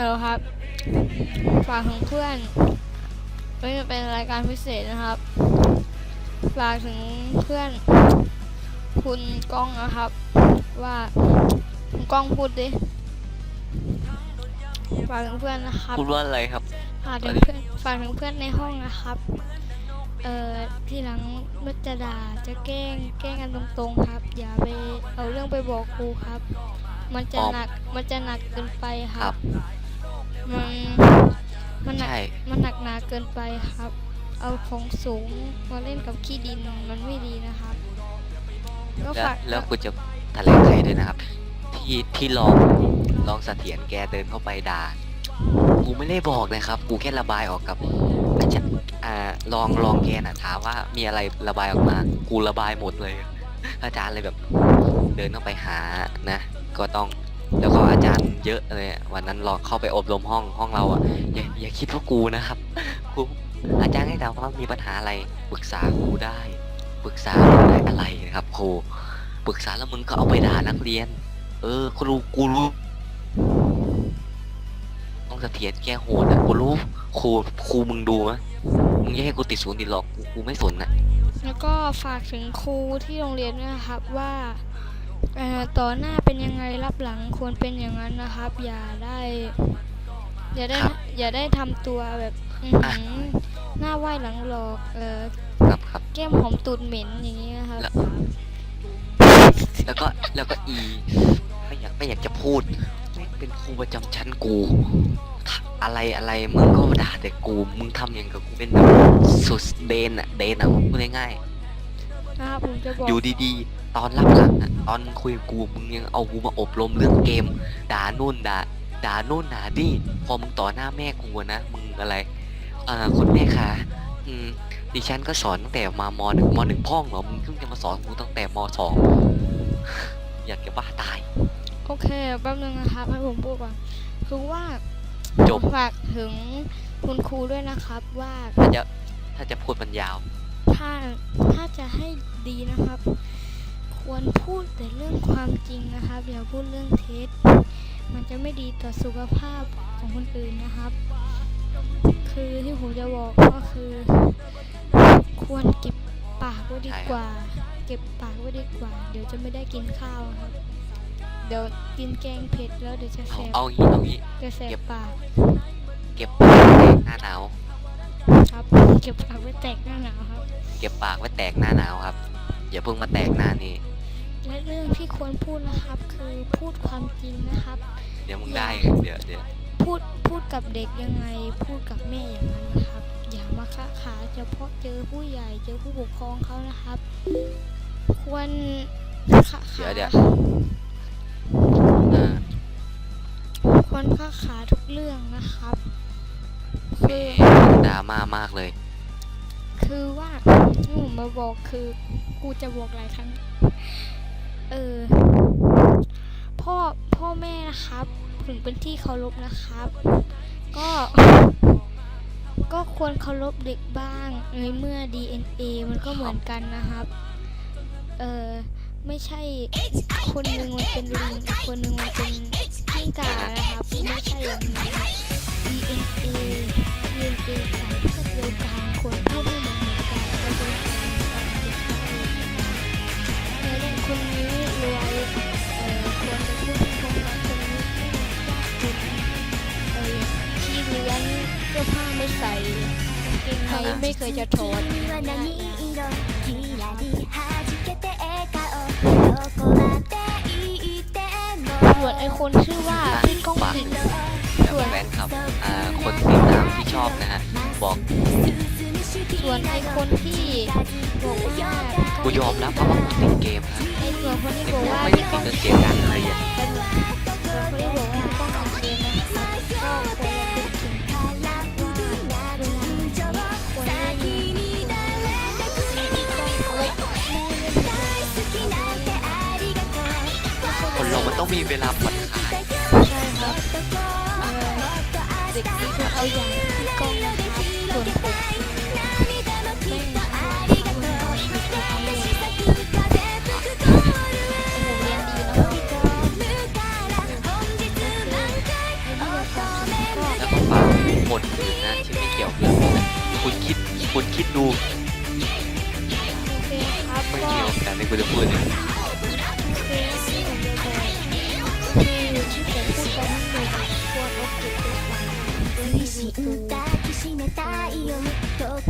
ฮัลโหลครับ ฝากถึงเพื่อนเฮ้ยมันเป็นรายการพิเศษนะครับ ฝากถึงเพื่อน คุณก้องนะครับ ว่าคุณก้องพูดดิ ฝากถึงเพื่อนนะครับ พูดว่าอะไรครับ ฝากถึงเพื่อนฝากถึงเพื่อนในห้องนะครับ เอ่อที่หลังมัจะด่าจะแกล้งแกล้งกันตรงๆครับ อย่าไปเอาเรื่องไปบอกครูครับ มันจะอ๋อหนักมันจะหนักเกินไปคครัรับ บ มันมันหนักใช่มันหนักหนาเกินไปครับ เอาของสูงมาเล่นกับขี้ดินมันไม่ดีนะครับ ก็แล้วฝากแล้วกูจะแถลงไขด้วยนะครับ ที่ที่ลองลองเสถียรแกเดินเข้าไปด่ากูไม่ได้บอกนะครับ กูแค่ระบายออกกับอาจารย์อ่าลองลองแกน่ะถามว่ามีอะไรระบายออกมา กูระบายหมดเลย อาจารย์เลยแบบ เดินเข้าไปหานะ ก็ต้อง แล้วก็อาจารย์เยอะเลยวันนั้นลองเข้าไปอบรมห้องห้องเราอะอย่าอย่าคิดว่ากูนะครับกูอาจารย์ให้ถามว่ามีปัญหาอะไรปรึกษาครูได้ปรึกษาได้อะไรนะครับครูปรึกษาแล้วมึงก็เอาไปด่านักเรียน เออครูกูรู้ต้องเสถียรแกโหดนะกูรู้ครูครูมึงดูนะมึงอย่าให้กูติดศูนย์ดิหรอกกูกูไม่สนนะแล้วก็ฝากถึงครูที่โรงเรียนด้วยนะครับว่า ต่อหน้าเป็นยังไงรับหลังควรเป็นอย่างนั้นนะครับ อย่าได้ อย่าได้ ครับ อย่าได้ทำตัวแบบอื้อหือหน้าไหว้หลังหลอกเออครับครับ แก้มหอมตูดเหม็นอย่างนี้นะครับ แล้ว แล้วก็แล้วก็อีไม่อยากไม่อยากจะพูดแม่งเป็นครูประจำชั้นกูอะไรอะไรมึงก็ด่าแต่กูมึงทำอย่างกับกูเป็นแบบสุดเดนอะเดนอะพูดง่าย นะครับผมจะบอๆกอยู่ดีๆ ตอนรับหลังอะตอนมึงคุยกับกูมึงยังเอากูมาอบรมเรื่องเกม ด่านู่นด่าด่านู่นด่านี่พอมึงต่อหน้าแม่กูอะนะมึงอะไรอ่าคุณแม่คะอืมดิฉันก็สอนตั้งแต่มามหนึ่งมหนึ่งพ่องเหรอมึงเพิ่งจะมาสอนกูตั้งแต่มสอง อยากจะบ้าตาย โอเคแป๊บนึงนะครับให้ผมพูดก่อนคือว่าจบ ฝากถึงคุณครูด้วยนะครับว่า ถ้าจะถ้าจะพูดมันยาว ถ้าถ้าจะให้ดีนะครับ ควรพูดแต่เรื่องความจริงนะครับอย่าพูดเรื่องเท็จมันจะไม่ดีต่อสุขภาพของคนอื่นนะครับ คือที่ผมจะบอกก็คือ ควรเก็บปากไว้ดีกว่า เก็บปากไว้ดีกว่า เดี๋ยวจะไม่ได้กินข้าวครับ เดี๋ยวกินแกงเผ็ดแล้วเดี๋ยวจะแสเอาบเอางี้เอางี้จะแสบเก็บปาก เก็บปากไว้แตกหน้าหนาว ครับ เก็บปากไว้แตกหน้าหนาวครับ เก็บปากไว้แตกหน้าหนาวครับ อย่าเพิ่งมาแตกหน้านี้และเรื่องที่ควรพูดนะครับ คือพูดความจริงนะครับ เดี๋ยวมึงได้เดี๋ยวเดี๋ยวพูดพูดกับเด็กยังไง พูดกับแม่อย่างนั้นนะครับ อย่ามาค้าขาเฉพาะเจอผู้ใหญ่เจอผู้ปกครองเขานะครับ ควรค้าขาเดี๋ยวเดี๋ยวอ่าควรค้าขาทุกเรื่องนะครับ คือมดราม่ามากเลย คือว่าที่ผมมาบอกคือ กูจะบอกหลายครั้ง เออ พ่อพ่อแม่นะครับ ถึงเป็นที่เคารพนะครับ ก็ ก็ควรเคารพเด็กบ้างในเมื่อ DNA มันก็เหมือนกันนะครับ เออไม่ใช่คนหนึ่งมันเป็นลิงคนหนึ่งมันเป็นกิ้งก่านะครับ ไม่ใช่อย่างนี้ DNA ยืนเป็นสายเดียวกันคนที่ไม่เหมือนกันจะเป็นสายกันทุกคนในเรื่อคนนี้รวยควรจะพูดเป็นคนรักคนนี้ยากจนเอ่อที่เตยงเสื้อผ้าไม่ใส่เกงในไม่เคยจะท้น มีเวลาผ่อนคลายใช่ครับเออเด็กดีควรเอาอย่างพี่ก้องนะครับส่วนผมไม่คุณเอาชีวิตผมเลยผมเรียนดีนะครับไอ้นี่ก็ตามคนอื่นนะที่ไม่เกี่ยวกับเรื่องนี้นะคุณคิดคุณคิดดูไม่เก็มีโอกาสที่กูจะพูดเลย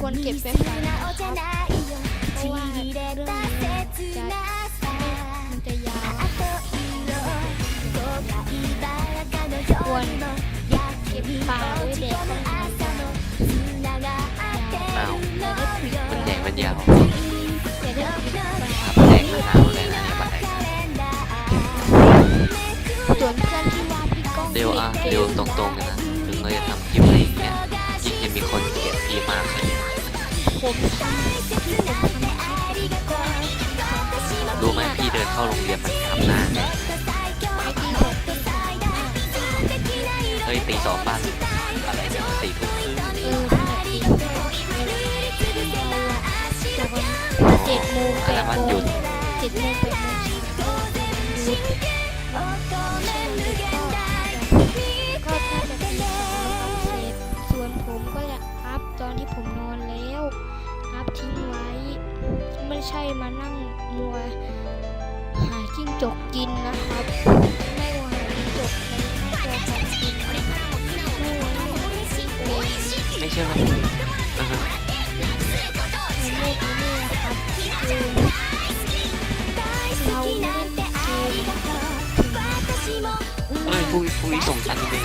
ควรเก็บไว้ก่อนเพราะว่าองนี้จะมันจะยาวควรเก็บปลาไว้แดกเอายวแกาเดี๋ยวนเอ่วาดพี่ก้งเร็เร็วตรงๆนะ ผมทำที่ผมทำคลิปก็รู้ไหมพี่เดินเข้าโรงเรียนมันทำหน้าไงไอ้ที่บอกเฮ้ยตีสองบ้านอะไรเนี่ยมันสี่ทุ่มครึ่งเออนั่นแหละจริงแต่วันเจ็ดโมงแปอันดนั้นมันโมหยุงดเจ็ดโมงแปด ใช่มานั่งมัวหาจิ้งจกกินนะครับ ไม่ว่าหาจิ้งจกในหน้าจอคอมกินไม่ว่าไม่เลยไม่ใช่ไหมอือฮึในโลกนี้เนี่ยนะครับคือเราเล่นเกมเฮ้ยพรุ่งพรุ่งนี้ส่งฉันเลย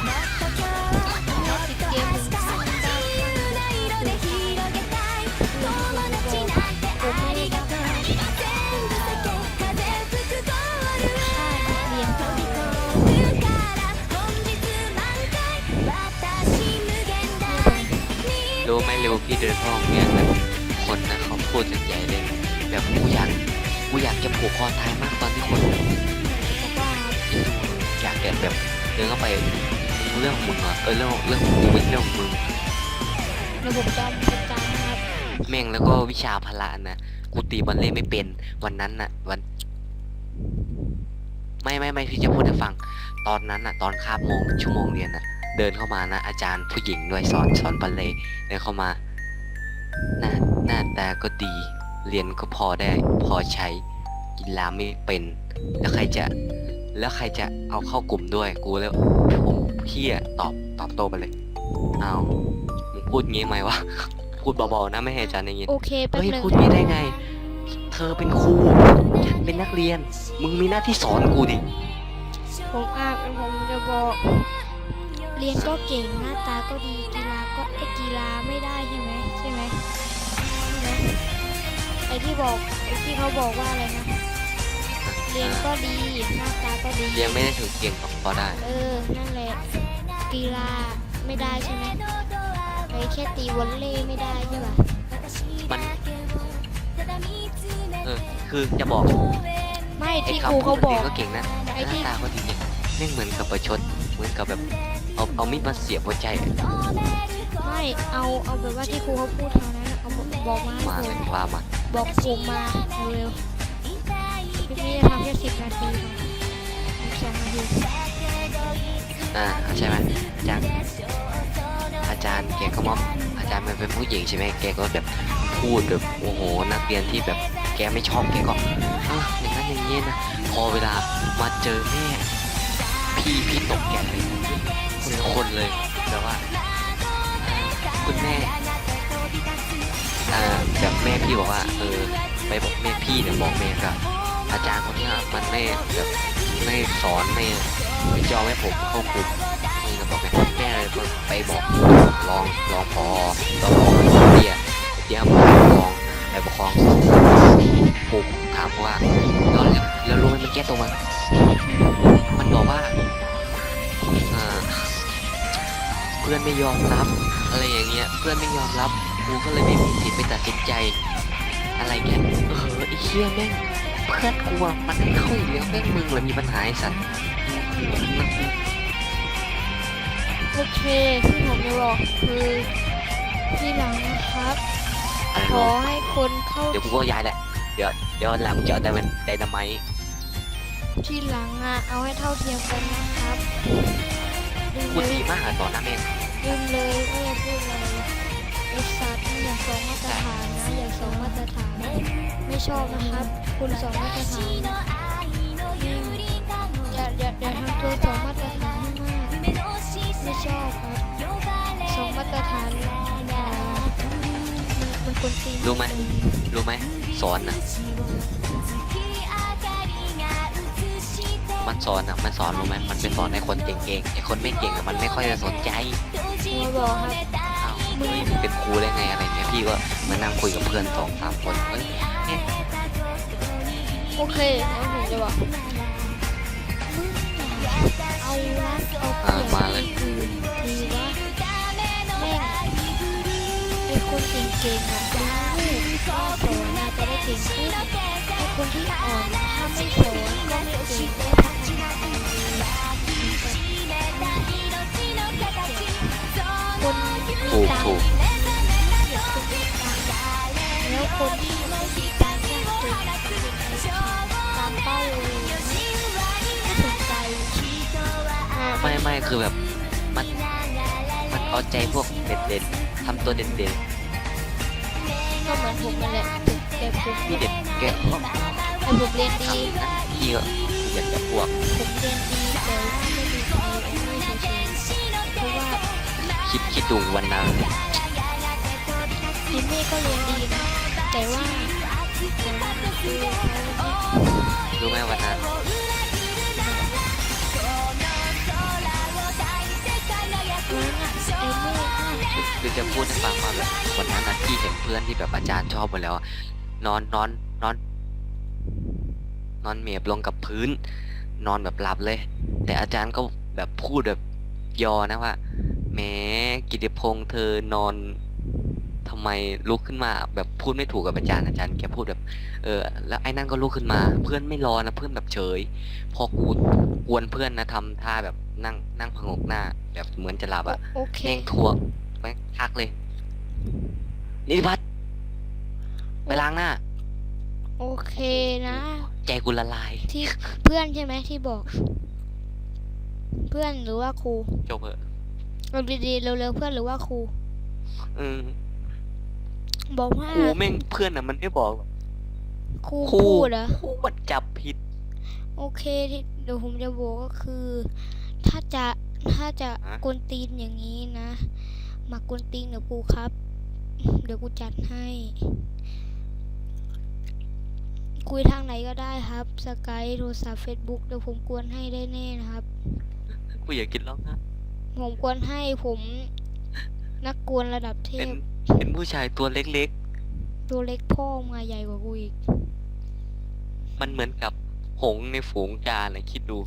เร็วพี่เดินเข้าโรงเรียนะคนนะเขาพูดกันใหญ่เลยแบบกูอยากกูอยากจะผูกคอตายมากตอนที่คนอกว่าอยากจะแบบเดินเข้าไปเรื่องมึงเหรอเออเรื่องเรื่องของไม่เรื่องของมึงระบบจำประจำครับแม่งแล้วก็วิชาพละนะกูตีบอลเล่ไม่เป็นวันนั้นน่ะ วัน ไม่ไม่ไม่พี่จะพูดให้ฟัง ตอนนั้นน่ะ ตอนคาบโมงชั่วโมงเรียนน่ะ เดินเข้ามานะ อาจารย์ผู้หญิงด้วยสอนสอนบอลเล่เดินเข้ามา หน้าหน้าตาก็ดี เรียนก็พอได้พอใช้กีฬาไม่เป็น แล้วใครจะ แล้วใครจะเอาเข้ากลุ่มด้วยกูแล้วผมพี่อะตอบตอบโต้ไปเลยเอามึงพูดงี้ไหมวะพูดเบาๆนะไม่ให้อาจารย์ได้ยินโอเคแป๊บเฮ้ยหนึงพูดงี้ได้ไง เธอเป็นครูฉันเป็นนักเรียน มึงมีหน้าที่สอนกูดิผมอาจผมจะบอก เรียนก็เก่งหน้าตาก็ดีกีฬาก็ไอกีฬาไม่ได้ใช่ไหมใช่ไหมใช่ไหมไอที่บอกไอที่เขาบอกว่าอะไรนะเรียนก็ดีหน้าตาก็ดีเรียนไม่ได้ถึงเก่งก็พอได้ เออนั่นแหละกีฬาไม่ได้ใช่ไหมไอแค่ตีวอลเลย์ไม่ได้ใช่ปะมันเออคือจะบอกไม่ไอ้ที่ครูคำพูเขาดบเรีอยกนก็เก่งนะไอ้หที่น้าตาก็ดีเนี่ยแม่งเหมือนกับประชดเหมือนกับแบบ เอาเอามีดมาเสียบหัวใจอะไม่เอาเอาแบบว่าที่ครูเขาพูดเท่านั้นเอาบอกบอกมามาให้เลผมยว่ามาบอกกลุ่มมาเร็วๆคลิปนี้จะทำแค่สิบนาทีค่ะอีกสองนาทีอ่าใช่ไหมอาจารย์อาจารย์แกก็มอบอาจารย์มันเป็นผู้หญิงใช่ไหมแกก็แบบพูดแบบโอ้โหนักเรียนที่แบบแกไม่ชอบแกก็อะอย่างนั้นอย่างนี้นะพอเวลามาเจอแม่พี่พี่ตกแกเลย คนเลยแต่ว่าอ่าคุณแม่อ่าแบบแม่พี่บอกว่าเออไปบอกแม่พี่เนี่ยบอกแม่กับอาจารย์คนนี้มันไม่แบบไม่สอนไม่ไม่ยอมให้ผมเข้ากลุ่มนี่ก็บอกแม่แม่เลยไปบอกรองรองพอต้องบอเตี้ยเตี้ยบอกรองไปปกครองผมถามว่าแล้วแล้วรู้ไหมมันแก้ตัวมันมันบอกว่า พื่อนไม่ยอมรับ อะไรอย่างเงี้ย เพื่อนไม่ยอมรับกูก็เลยไม่มีสิทธิ์ไปตัดสินใจ อะไรเงี้ยเออไอ้เชี่ยแม่งเพื่อนกูอะมันให้เข้าอีกแล้วแม่งมึงเลยมีปัญหาไอ้สัตว์โอเคที่ผมจะบอกคือที่หลังนะครับอะไรขอวะให้คนเข้าเดี๋ยวกูก็ย้ายแหละ เดี๋ยวเดี๋ยวหลังจะเอาแต่มันไดนาไมต์ที่หลังอะเอาให้เท่าเทียมกันนะครับ ดูพูดเลดียมากอะตอนนั้นเองลืมเลยว่าจะพูดอะไรไอสัตว์นี่อย่างสองมาตรฐานนะอย่างสองมาตรฐานไม่ชอบนะครับ คุณสองมาตรฐานอย่าอย่าอย่าทำตัวสองมาตรฐานให้มากไม่ชอบครับสองมาตรฐานอย่ามันมันคนตีนรู้ไหมรู้ไหมสอนนะ มันสอนอะมันสอนรู้ไหมมันเป็นสอนในคนเก่งๆไอคนไม่เก่งอะมันไม่ค่อยจะสนใจมาบอกครับอ้าวเฮ้ยมึงเป็นครูได้ไงอะไรเงี้ยพี่ก็มานั่งคุยกับเพื่อนสองสามคนเฮ้ยเนี่ยโอเคแล้วผมจะบอกเอาละเอาอ่ามาเลยอื่นดีวะแม่งไอคนเก่งๆอะเป็นลูกก็สอนน่าจะได้เก่งขึ้นไอคนที่อ่อนถ้าไม่สอนก็ไม่เก่ง กตังถูกค์เหยียบคนมีตังค์แล้วคนที่ไม่มีตังค์เนี่ยเก่งตามเป้าเลยไม่สนใจอ่าไม่ไม่คือแบบมันมันเอาใจพวกเด่นๆทำตัวเด่นก็เหมือนผมนั่นแหละแต่ผมๆพี่เด่นแกก็แต่ผมเรียนดีทำนะพี่ก็อยากจะพวกผมเรียนดี ดคิดดูวันนั้นเอเม่ก็เรียนดีนะแต่ว่าคือเขาไม่รู้ไหมวันนั้นคือจะพูดให้ฟังว่าแบบวันนั้นนะพี่เห็นเพื่อนที่แบบอาจารย์ชอบหมดแล้ว นอนนอนนอน นอนเมียบลงกับพื้น นอนแบบหลับเลย แต่อาจารย์ก็แบบพูดแบบยอนะว่า แหมกิติพงษ์เธอนอนทำไมลุกขึ้นมา แบบพูดไม่ถูกกับอาจารย์อาจารย์แกพูดแบบ เออ แล้วไอ้นั่นก็ลุกขึ้นมา เพื่อนไม่รอนะเพื่อนแบบเฉย พอกูกวนเพื่อนนะทำท่าแบบนั่งนั่งพงกหน้า แบบเหมือนจะหลับอะโอเคแม่งทวงแม่งทักเลยนิติพัฒน์ไปล้างหน้า โอเคนะ ใจกูละลาย ที่เพื่อนใช่ไหมที่บอก เพื่อนหรือว่าครูจบเหอะ เอาดีๆเร็วๆเพื่อนหรือว่าครูอืมบอกว่าครูแม่งเพื่อนอะมันไม่บอกหรอกครูครูพูดเหรอครูมันจับผิด โอเคที่เดี๋ยวผมจะบอกก็คือ ถ้าจะถ้าจะฮะ กวนตีนอย่างนี้นะ มากวนตีนเดี๋ยวกูครับ เดี๋ยวกูจัดให้ คุยทางไหนก็ได้ครับสกายโทรศัพท์เฟซบุ๊กเดี๋ยวผมกวนให้ได้แน่นะครับ กูอยากกินแล้วนะ ผมกวนให้ผมนักกวนระดับเทเป็นพเป็นผู้ชายตัวเล็กตัวเล็กพ่อมาใหญ่กว่ากูอีก ๆ มันเหมือนกับหงส์ในฝูงกาเลยคิดดู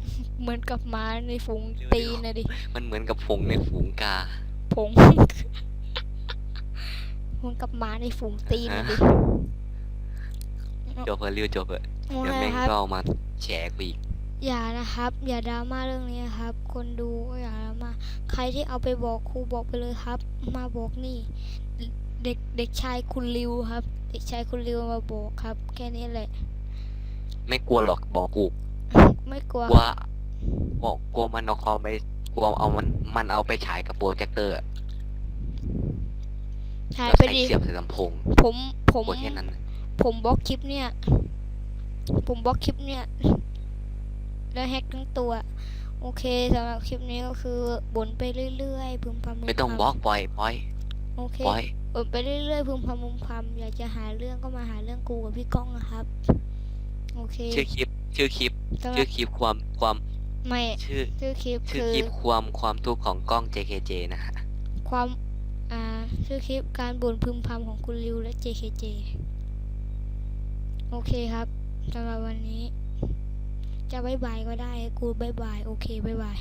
เหมือนกับหม้าในฝูงเร็วๆตีนนะดิ มันเหมือนกับหงส์ในฝูงกา ผง เหมือนกับหม้าในฝูงตีนนะดิ จบเพอริวจบเพอโอเดี๋ยวเคแม่งครับก็เอามาแฉกูอีก อย่านะครับ อย่าดราม่าเรื่องนี้นะครับ คนดูก็อย่าดราม่าใครที่เอาไปบอกครูบอกไปเลยครับ มาบอกนี่ เด็กเด็กชายคุณริวครับ เด็กชายคุณริวมาบอกครับ แค่นี้แหละ ไม่กลัวหรอกบอกกูไม่กลัวกลัวบอกกลัวมันเอาคอมไปกลัวเอามันมันเอาไปฉายกับโปรเจคเตอร์อะใช่แล้วไปใส่ดิเสียบใส่ลำโพงผมผมกลัวแค่นั้นนะผมบล็อกคลิปเนี่ย ผมบล็อกคลิปเนี่ย แล้วแฮกทั้งตัว โอเคสำหรับคลิปนี้ก็คือบ่นไปเรื่อยๆพึมพำพึมพำไม่ต้องบล็อกปล่อยปล่อยโอเคปล่อยบ่นไปเรื่อยๆพึมพำพึมพำอยากจะหาเรื่องก็มาหาเรื่องกูกับพี่ก้องนะครับ โอเค ชื่อคลิป ชื่อคลิปสำหรัชื่อบคลิปความความไม่ชื่อชื่อคลิปชื่อคือคลิปความความทุกข์ของกล้อง JKJ นะฮะความอ่าชื่อคลิปการบ่นพึมพำของคุณริวและ JKJ โอเคครับสำหรับวันนี้ จะบายบายก็ได้ กูบายบาย โอเคบายบาย